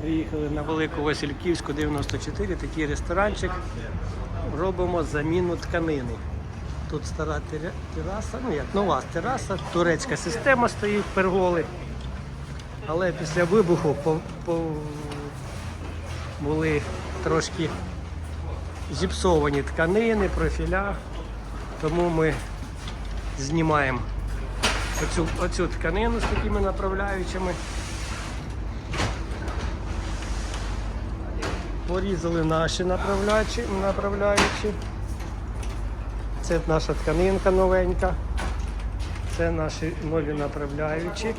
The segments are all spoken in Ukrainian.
Приїхали на Велику Васильківську 94, такий ресторанчик. Робимо заміну тканини. Тут стара тераса, ну як нова тераса, турецька система стоїть, перголи. Але після вибуху по, по, були трошки зіпсовані тканини, профіля. Тому ми знімаємо оцю, оцю тканину з такими направляючими. Порізали наші направляючі, направляючі. Це наша тканинка новенька. Це наші нові направляючі.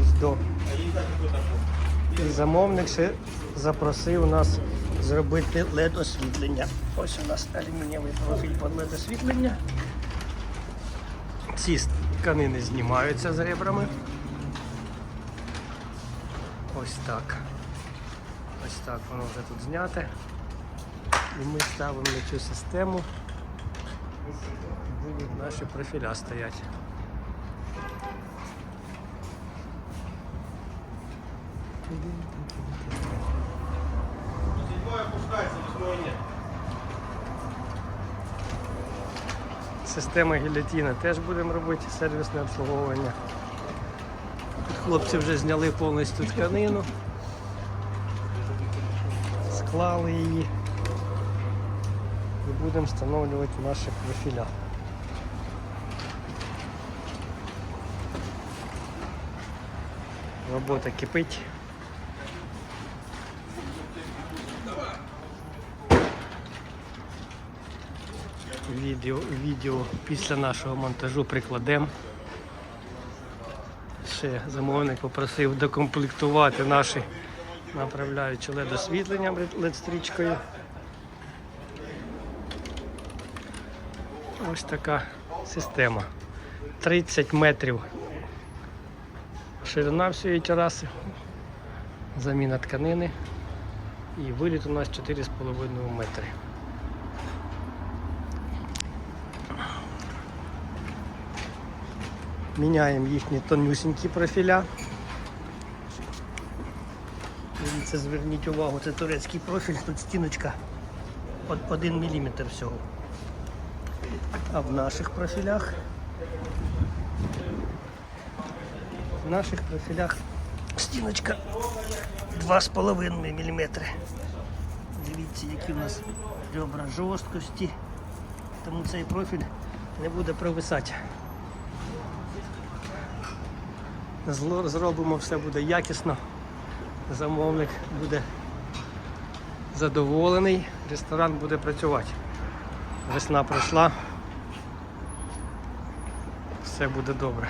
Ось до. І замовник ще запросив нас зробити LED освітлення. Ось у нас алюмінієвий профіль під LED освітлення. Ці тканини знімаються з ребрами. Ось так. Ось так воно вже тут зняте. І ми ставимо на цю систему. Будуть наші профіля стоять. Система гілятіна теж будемо робити сервісне обслуговування. Тут хлопці вже зняли повністю тканину, склали її і будемо встановлювати наші профіля. Робота кипить. Відео, відео після нашого монтажу прикладемо. Ще замовник попросив докомплектувати наші направляючі LED освітлення LED стрічкою. Ось така система. 30 метрів ширина всієї тераси, заміна тканини і виліт у нас 4,5 метри. Міняємо їхні тонюсінькі профіля. Дивіться, зверніть увагу, це турецький профіль, тут стіночка 1 мм всього. А в наших профілях в наших профілях стіночка 2,5 мм. Дивіться, які в нас ребра жорсткості, тому цей профіль не буде провисати. Зробимо все буде якісно. Замовник буде задоволений, ресторан буде працювати. Весна пройшла. Все буде добре.